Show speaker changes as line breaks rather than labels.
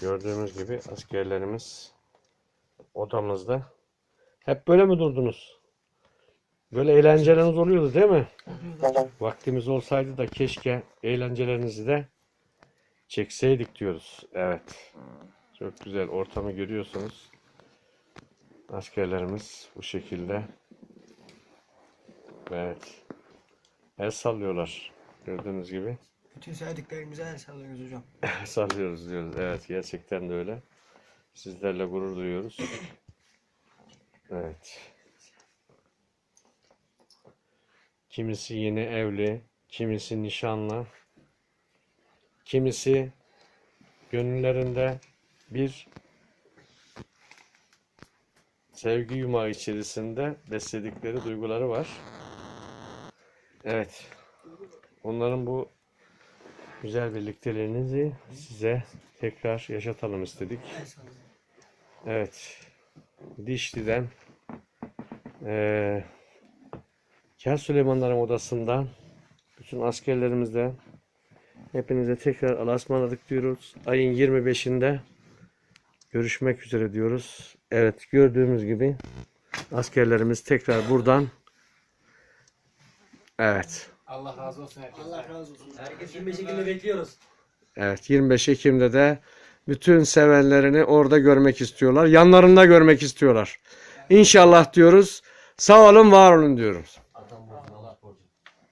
Gördüğünüz gibi askerlerimiz odamızda. Hep böyle mi durdunuz? Böyle eğlenceleriniz oluyordu değil mi? Vaktimiz olsaydı da keşke eğlencelerinizi de çekseydik diyoruz. Evet. Çok güzel ortamı görüyorsunuz. Askerlerimiz bu şekilde. Evet. El sallıyorlar. Gördüğünüz gibi.
Bütün sevdiklerimize el sallıyoruz hocam.
Sallıyoruz diyoruz. Evet gerçekten de öyle. Sizlerle gurur duyuyoruz. Evet. Kimisi yeni evli, kimisi nişanlı, kimisi gönüllerinde bir sevgi yumağı içerisinde besledikleri duyguları var. Evet. Onların bu güzel birliktelerinizi size tekrar yaşatalım istedik. Evet. Dişli'den eee Kel Süleymanların odasından bütün askerlerimizden hepinize tekrar Allah'a ısmarladık diyoruz. Ayın 25'inde görüşmek üzere diyoruz. Evet gördüğümüz gibi askerlerimiz tekrar buradan Evet.
Allah razı olsun herkese.
Allah razı olsun.
Herkes 25 Ekim'de bekliyoruz.
Evet 25 Ekim'de de bütün sevenlerini orada görmek istiyorlar. Yanlarında görmek istiyorlar. İnşallah diyoruz. Sağ olun, var olun diyoruz.